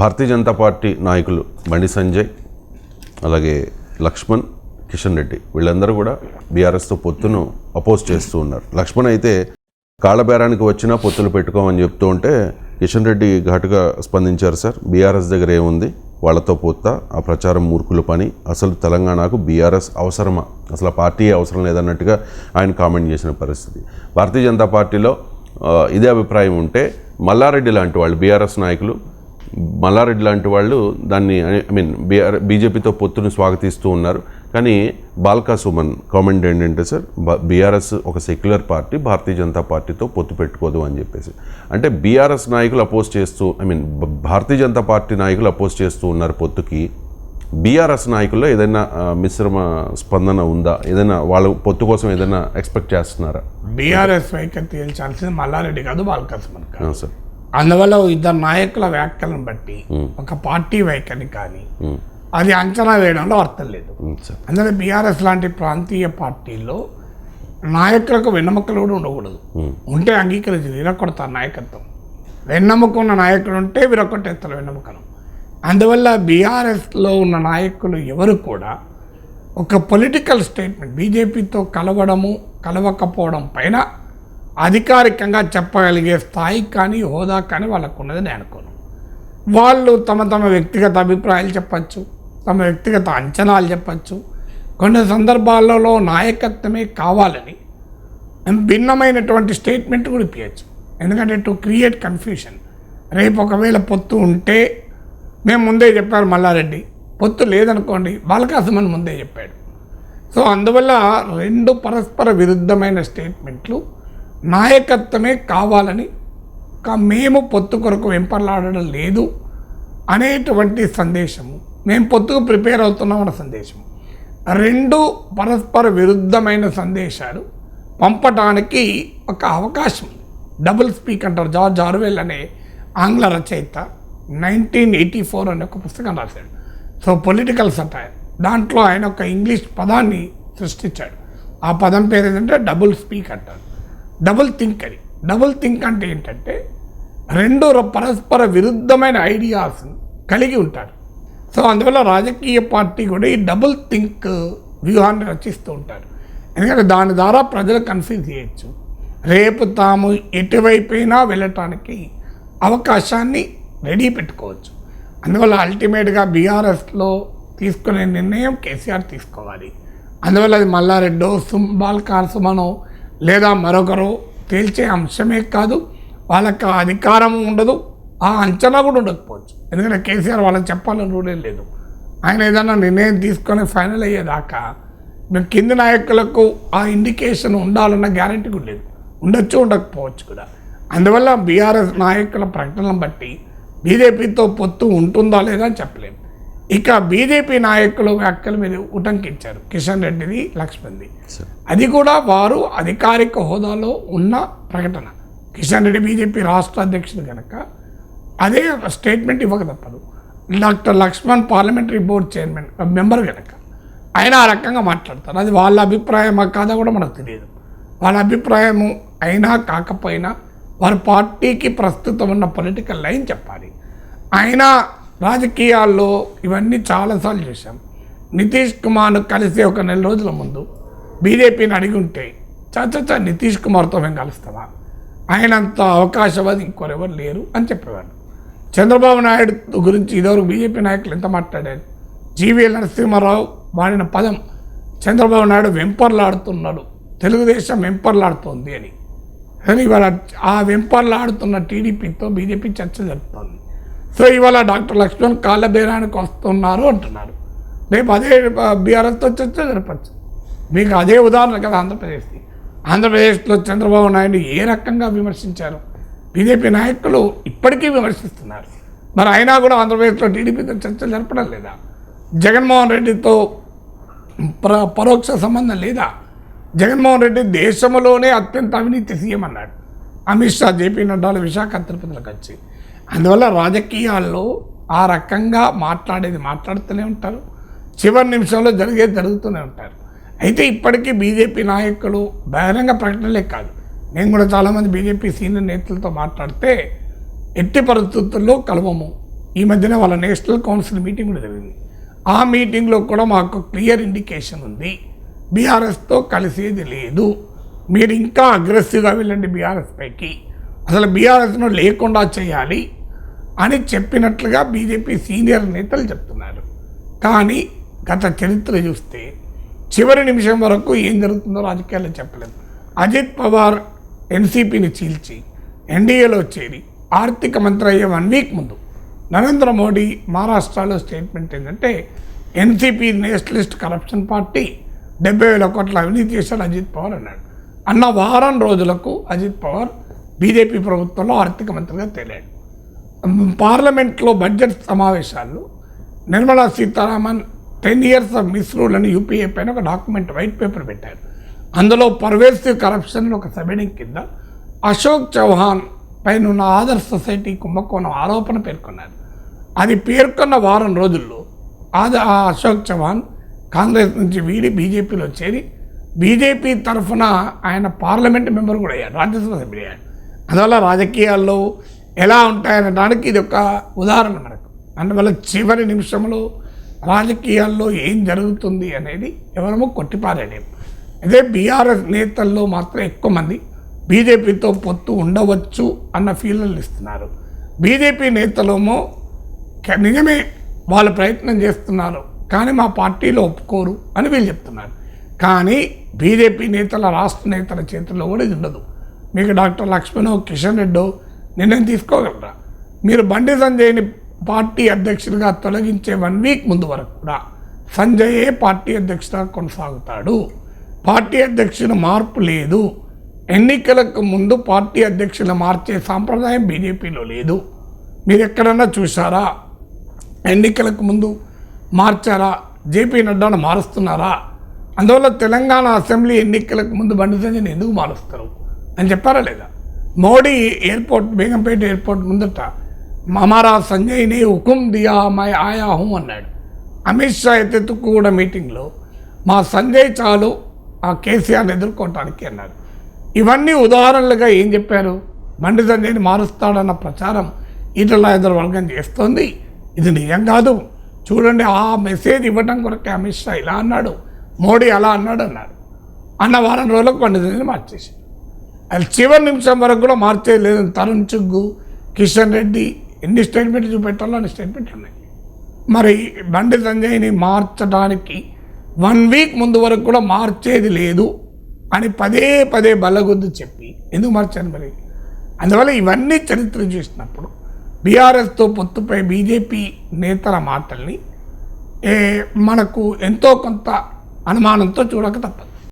భారతీయ Janata party నాయకులు బండి సంజయ్ అలాగే లక్ష్మణ్ కిషన్ రెడ్డి వీళ్ళందరూ కూడా బీఆర్ఎస్తో పొత్తును అపోజ్ చేస్తూ ఉన్నారు. లక్ష్మణ్ అయితే కాళ్ళబేరానికి వచ్చినా పొత్తులు పెట్టుకోమని చెప్తూ ఉంటే కిషన్ రెడ్డి ఘాటుగా స్పందించారు సార్. బీఆర్ఎస్ దగ్గర ఏముంది? వాళ్ళతో పొత్త ఆ ప్రచారం మూర్ఖుల పని. అసలు తెలంగాణకు బీఆర్ఎస్ అవసరమా? అసలు ఆ పార్టీ అవసరం లేదన్నట్టుగా ఆయన కామెంట్ చేసిన పరిస్థితి. భారతీయ జనతా పార్టీలో ఇదే అభిప్రాయం ఉంటే మల్లారెడ్డి లాంటి వాళ్ళు బీఆర్ఎస్ నాయకులు మల్లారెడ్డి లాంటి వాళ్ళు దాన్ని ఐ మీన్ బీఆర్ బీజేపీతో పొత్తును స్వాగతిస్తూ ఉన్నారు. కానీ బాల్కా సుమన్ కామెంట్ ఏంటంటే సార్ బీఆర్ఎస్ ఒక సెక్యులర్ పార్టీ భారతీయ జనతా పార్టీతో పొత్తు పెట్టుకోదు అని చెప్పేసి. అంటే బీఆర్ఎస్ నాయకులు అపోజ్ చేస్తూ I mean Bharatiya Janata party నాయకులు అపోజ్ చేస్తూ ఉన్నారు పొత్తుకి. బీఆర్ఎస్ నాయకుల్లో ఏదైనా మిశ్రమ స్పందన ఉందా? ఏదైనా వాళ్ళ పొత్తు కోసం ఏదైనా ఎక్స్పెక్ట్ చేస్తున్నారా? బీఆర్ఎస్ వైఖరి తేల్చాల్సింది మల్లారెడ్డి కాదు కాదు. ఆ, సార్. అందువల్ల ఇద్దరు నాయకుల వ్యాఖ్యలను బట్టి ఒక పార్టీ వైఖరి కానీ అది అంచనా వేయడంలో అర్థం లేదు. అందులో బీఆర్ఎస్ లాంటి ప్రాంతీయ పార్టీల్లో నాయకులకు వెన్నెముకలు కూడా ఉండకూడదు. ఉంటే అంగీకరించి విరగొడతారు నాయకత్వం. వెన్నెముక ఉన్న నాయకుడు ఉంటే విరగొట్టేస్తారు వెన్నెముకను. అందువల్ల బీఆర్ఎస్లో ఉన్న నాయకులు ఎవరు కూడా ఒక పొలిటికల్ స్టేట్మెంట్ బీజేపీతో కలవడము కలవకపోవడం పైన అధికారికంగా చెప్పగలిగే స్థాయి కానీ హోదా కానీ వాళ్ళకు ఉన్నది నేను అనుకోను. వాళ్ళు తమ తమ వ్యక్తిగత అభిప్రాయాలు చెప్పచ్చు తమ వ్యక్తిగత అంచనాలు చెప్పచ్చు. కొన్ని సందర్భాలలో నాయకత్వమే కావాలని భిన్నమైనటువంటి స్టేట్మెంట్ కూడా ఇప్పించచ్చు ఎందుకంటే టు క్రియేట్ కన్ఫ్యూషన్ రేపు ఒకవేళ పొత్తు ఉంటే మేము ముందే చెప్పారు మల్లారెడ్డి. పొత్తు లేదనుకోండి బాలకాసమని ముందే చెప్పాడు. సో అందువల్ల రెండు పరస్పర విరుద్ధమైన స్టేట్మెంట్లు నాయకత్వమే కావాలని మేము పొత్తు కొరకు వెంపర్లాడడం లేదు అనేటువంటి సందేశము. మేము పొత్తుకు ప్రిపేర్ అవుతున్నామన్న సందేశం రెండు పరస్పర విరుద్ధమైన సందేశాలు పంపటానికి ఒక అవకాశం. డబుల్ స్పీక్ అంటారు. జార్జ్ ఆర్వెల్ అనే ఆంగ్ల రచయిత నైన్టీన్ ఎయిటీ ఫోర్ అనే ఒక పుస్తకం రాశాడు. సో పొలిటికల్ సటైర్ దాంట్లో ఆయన ఒక ఇంగ్లీష్ పదాన్ని సృష్టించాడు. ఆ పదం పేరు ఏంటంటే డబుల్ స్పీక్ అంటారు. డబుల్ థింక్ అని డబుల్ థింక్ అంటే ఏంటంటే రెండు పరస్పర విరుద్ధమైన ఐడియాస్ కలిగి ఉంటారు. సో అందువల్ల రాజకీయ పార్టీ కూడా ఈ డబుల్ థింక్ వ్యూహాన్ని రచిస్తూ ఉంటారు. ఎందుకంటే దాని ద్వారా ప్రజలు కన్ఫ్యూజ్ చేయొచ్చు. రేపు తాము ఎటువైపోయినా వెళ్ళటానికి అవకాశాన్ని రెడీ పెట్టుకోవచ్చు. అందువల్ల అల్టిమేట్గా బీఆర్ఎస్లో తీసుకునే నిర్ణయం కేసీఆర్ తీసుకోవాలి. అందువల్ల అది మల్లారెడ్డో సుమ్ బాల్కార్ సుమనో లేదా మరొకరు తేల్చే అంశమే కాదు వాళ్ళకి అధికారం ఉండదు ఆ అంచనా కూడా ఉండకపోవచ్చు. ఎందుకంటే కేసీఆర్ వాళ్ళకి చెప్పాలని రూడే లేదు. ఆయన ఏదైనా నిర్ణయం తీసుకొని ఫైనల్ అయ్యేదాకా మేము కింది నాయకులకు ఆ ఇండికేషన్ ఉండాలన్న గ్యారంటీ కూడా లేదు. ఉండొచ్చు ఉండకపోవచ్చు కూడా. అందువల్ల బీఆర్ఎస్ నాయకుల ప్రకటనలను బట్టి బీజేపీతో పొత్తు ఉంటుందా లేదా అని చెప్పలేము. ఇక బీజేపీ నాయకులు వ్యాఖ్యలు మీరు ఉటంకించారు. కిషన్ రెడ్డిది లక్ష్మణ్ది. అది కూడా వారు అధికారిక హోదాలో ఉన్న ప్రకటన. కిషన్ రెడ్డి బీజేపీ రాష్ట్ర అధ్యక్షుడు కనుక అదే స్టేట్మెంట్ ఇవ్వక తప్పదు. Doctor Laxman parliamentary board chairman member కనుక ఆయన ఆ రకంగా మాట్లాడతారు. అది వాళ్ళ అభిప్రాయం కాదా కూడా మనకు తెలియదు. వాళ్ళ అభిప్రాయము అయినా కాకపోయినా వారి పార్టీకి ప్రస్తుతం ఉన్న పొలిటికల్ లైన్ చెప్పాలి. అయినా రాజకీయాల్లో ఇవన్నీ చాలాసార్లు చూసాం నితీష్ కుమార్ను కలిసి ఒక నెల రోజుల ముందు బీజేపీని అడిగి ఉంటే చచ్చ నితీష్ కుమార్తో మేము కలుస్తావా ఆయనంత అవకాశవాది ఇంకొరెవరు లేరు అని చెప్పేవాడు. చంద్రబాబు నాయుడు గురించి ఇదివరకు బీజేపీ నాయకులు ఎంత మాట్లాడారు? జీవీఎల్ నరసింహారావు వాడిన పదం చంద్రబాబు నాయుడు వెంపర్లాడుతున్నాడు తెలుగుదేశం వెంపర్లాడుతోంది అని. కానీ ఇవాళ ఆ వెంపర్లాడుతున్న టీడీపీతో బీజేపీ చర్చ జరుపుతోంది. సో ఇవాళ డాక్టర్ లక్ష్మణ్ కాళ్ళబేరానికి వస్తున్నారు అంటున్నారు రేపు అదే బీఆర్ఎస్తో చర్చ జరపచ్చు. మీకు అదే ఉదాహరణ కదా ఆంధ్రప్రదేశ్కి ఆంధ్రప్రదేశ్లో చంద్రబాబు నాయుడు ఏ రకంగా విమర్శించారు? బీజేపీ నాయకులు ఇప్పటికీ విమర్శిస్తున్నారు. మరి అయినా కూడా ఆంధ్రప్రదేశ్లో టీడీపీతో చర్చలు జరపడం లేదా? జగన్మోహన్ రెడ్డితో ప్ర పరోక్ష సంబంధం లేదా? జగన్మోహన్ రెడ్డి దేశంలోనే అత్యంత అవినీతి సీఎం అన్నాడు. అమిత్ షా జేపీ నడ్డాలు విశాఖ తిరుపతిలోకి వచ్చి అందువల్ల రాజకీయాల్లో ఆ రకంగా మాట్లాడేది మాట్లాడుతూనే ఉంటారు. చివరి నిమిషంలో జరిగేది జరుగుతూనే ఉంటారు. అయితే ఇప్పటికీ బీజేపీ నాయకులు బహిరంగ ప్రకటనలే కాదు. నేను కూడా చాలామంది బీజేపీ సీనియర్ నేతలతో మాట్లాడితే ఎట్టి పరిస్థితుల్లో కలవము. ఈ మధ్యన వాళ్ళ నేషనల్ కౌన్సిల్ మీటింగ్ కూడా జరిగింది. ఆ మీటింగ్లో కూడా మాకు క్లియర్ ఇండికేషన్ ఉంది. బీఆర్ఎస్తో కలిసేది లేదు. మీరు ఇంకా అగ్రెసివ్గా వెళ్ళండి బీఆర్ఎస్ పైకి. అసలు బీఆర్ఎస్ను లేకుండా చేయాలి. అని చెప్పినట్లుగా బీజేపీ సీనియర్ నేతలు చెప్తున్నారు. కానీ గత చరిత్ర చూస్తే చివరి నిమిషం వరకు ఏం జరుగుతుందో రాజకీయాల్లో చెప్పలేదు. అజిత్ పవార్ ఎన్సీపీని చీల్చి ఎన్డీఏలో చేరి ఆర్థిక మంత్రి అయ్యే వన్ వీక్ ముందు నరేంద్ర మోడీ మహారాష్ట్రలో స్టేట్మెంట్ ఏంటంటే ఎన్సీపీ నేషనలిస్ట్ కరప్షన్ పార్టీ డెబ్బై వేల కోట్ల అవినీతి చేశాడు అజిత్ పవార్ అన్నాడు. అన్న వారం రోజులకు అజిత్ పవార్ బీజేపీ ప్రభుత్వంలో ఆర్థిక మంత్రిగా తేలాడు. పార్లమెంట్లో బడ్జెట్ సమావేశాల్లో Nirmala Sitharaman ten years of misrule అని యూపీఏ పైన ఒక డాక్యుమెంట్ వైట్ పేపర్ పెట్టారు. అందులో పర్వేసివ్ కరప్షన్ ఒక సబెడింగ్ కింద అశోక్ చౌహాన్ పైన ఉన్న ఆదర్శ్ సొసైటీ కుంభకోణం ఆరోపణ పేర్కొన్నారు. అది పేర్కొన్న వారం రోజుల్లో ఆద ఆ అశోక్ చౌహాన్ కాంగ్రెస్ నుంచి వీడి బీజేపీలో చేరి బీజేపీ తరఫున ఆయన పార్లమెంట్ మెంబర్ కూడా అయ్యాడు రాజ్యసభ సభ్యుడు అయ్యాడు అందువల్ల రాజకీయాల్లో ఎలా ఉంటాయనడానికి ఇది ఒక ఉదాహరణ మనకు. అందువల్ల చివరి నిమిషంలో రాజకీయాల్లో ఏం జరుగుతుంది అనేది ఎవరమో కొట్టిపారేయలేము అదే బీఆర్ఎస్ నేతల్లో మాత్రం ఎక్కువ మంది బీజేపీతో పొత్తు ఉండవచ్చు అన్న ఫీలర్లు ఇస్తున్నారు. బీజేపీ నేతలేమో నిజమే వాళ్ళు ప్రయత్నం చేస్తున్నారు కానీ మా పార్టీలో ఒప్పుకోరు అని వీళ్ళు చెప్తున్నారు. కానీ బీజేపీ నేతల రాష్ట్ర నేతల చేతుల్లో కూడా ఇది ఉండదు. మీకు డాక్టర్ లక్ష్మణో కిషన్ రెడ్డో నిర్ణయం తీసుకోగలరా? మీరు బండి సంజయ్ని పార్టీ అధ్యక్షుడిగా తొలగించే వన్ వీక్ ముందు వరకు కూడా సంజయే పార్టీ అధ్యక్షుడిగా కొనసాగుతాడు. పార్టీ అధ్యక్షుల మార్పు లేదు. ఎన్నికలకు ముందు పార్టీ అధ్యక్షులు మార్చే సాంప్రదాయం బీజేపీలో లేదు. మీరు ఎక్కడన్నా చూసారా ఎన్నికలకు ముందు మార్చారా? జేపీ నడ్డాను మారుస్తున్నారా? అందువల్ల తెలంగాణ అసెంబ్లీ ఎన్నికలకు ముందు బండి సంజయ్ని ఎందుకు మారుస్తారు? అని చెప్పారా లేదా? మోడీ ఎయిర్పోర్ట్ బేగంపేట ఎయిర్పోర్ట్ ముందట మమారా సంజయ్ని హుకుం దియా మై ఆయా హుం అన్నాడు. అమిత్ షా ఎత్తెత్తుకు కూడా మీటింగ్లో మా సంజయ్ చాలు ఆ కేసీఆర్ని ఎదుర్కోవటానికి అన్నారు ఇవన్నీ ఉదాహరణలుగా ఏం చెప్పారు? బండి సంజయ్ని మారుస్తాడన్న ప్రచారం ఈటల ఎదురు వర్గం చేస్తోంది. ఇది నిజం కాదు. చూడండి ఆ మెసేజ్ ఇవ్వటం కొరకే అమిత్ షా ఇలా అన్నాడు మోడీ అలా అన్నాడు అన్నారు. అన్న వారం రోజులకు బండి సంజయ్ని మార్చేసి అది చివరి నిమిషం వరకు కూడా మార్చేది లేదు తరుణ్ చుగ్గు కిషన్ రెడ్డి ఎన్ని స్టేట్మెంట్ చూపెట్టాలో అన్ని స్టేట్మెంట్ ఉన్నాయి. మరి బండి సంజయ్ని మార్చడానికి వన్ వీక్ ముందు వరకు కూడా మార్చేది లేదు అని పదే పదే బల్లగొద్దు చెప్పి ఎందుకు మార్చాను మరి? అందువల్ల ఇవన్నీ చరిత్ర చూసినప్పుడు బీఆర్ఎస్తో పొత్తుపై బీజేపీ నేతల మాటల్ని ఏ, మనకు ఎంతో కొంత అనుమానంతో చూడక తప్పదు.